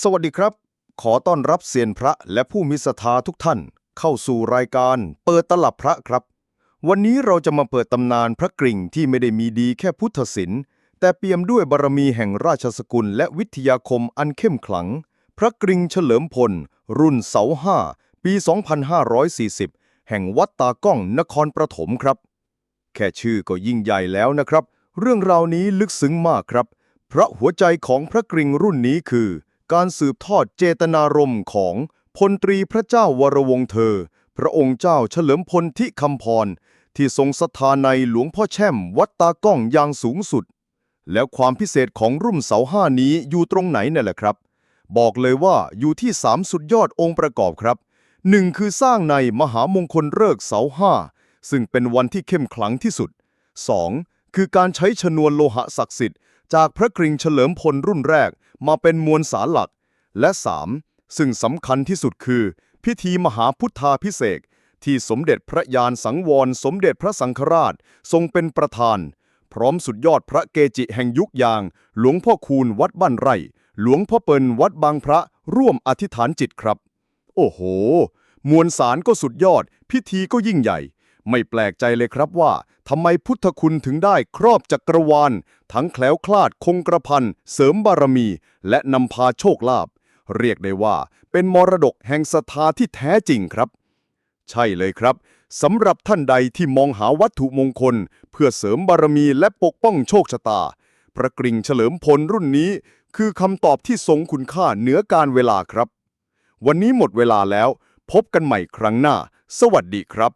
สวัสดีครับ ขอต้อนรับเซียนพระและผู้มีศรัทธาทุกท่าน เข้าสู่รายการเปิดตลับพระครับ วันนี้เราจะมาเปิดตำนานพระกริ่งที่ไม่ได้มีดีแค่พุทธศิลป์แต่เปี่ยมด้วยบารมีแห่งราชสกุลและวิทยาคมอันเข้มขลัง พระกริ่งเฉลิมพล รุ่นเสาห้าปี 2540 แห่งวัดตากล้องนครปฐมครับ แค่ชื่อก็ยิ่งใหญ่แล้วนะครับ เรื่องราวนี้ลึกซึ้งมากครับ เพราะหัวใจของพระกริ่งรุ่นนี้คือ การสืบทอดเจตนารมณ์ของพลตรีพระเจ้าวรวงเธอ พระองค์เจ้าเฉลิมพลที่คำพร ที่ทรงศรัทธาในหลวงพ่อแช่มวัดตากล้องอย่างสูงสุด แล้วความพิเศษของรุ่มเสาห้านี้อยู่ตรงไหนนั่นแหละครับ บอกเลยว่าอยู่ที่สามสุดยอดองค์ประกอบครับหนึ่งคือสร้างในมหามงคลเลิกษ์เสาห้าซึ่งเป็นวันที่เข้มขลังที่สุด 2. คือการใช้ชนวนโลหะศักดิ์สิทธิ์จากพระกริ่งเฉลิมพลรุ่นแรก มาเป็นมวลสารหลัก และ 3. ซึ่งสำคัญที่สุดคือ พิธีมหาพุทธาพิเศษที่สมเด็จพระยานสังวร สมเด็จพระสังฆราชทรงเป็นประธาน พร้อมสุดยอดพระเกจิแห่งยุคยาง หลวงพ่อคูณวัดบ้านไร่ หลวงพ่อเปิลวัดบางพระร่วมอธิษฐานจิตครับ โอ้โห มวลสารก็สุดยอด พิธีก็ยิ่งใหญ่ ไม่แปลกใจเลยครับว่าทำไมพุทธคุณถึงได้ครอบจักรวาล ทั้งแคล้วคลาดคงกระพันเสริมบารมี และนำพาโชคลาภเรียกได้ว่าเป็นมรดกแห่งศรัทธาที่แท้จริงครับ ใช่เลยครับสำหรับท่านใดที่มองหาวัตถุมงคล เพื่อเสริมบารมีและปกป้องโชคชะตา พระกริ่งเฉลิมพลรุ่นนี้ คือคำตอบที่ทรงคุณค่าเหนือการเวลาครับ วันนี้หมดเวลาแล้ว พบกันใหม่ครั้งหน้า สวัสดีครับ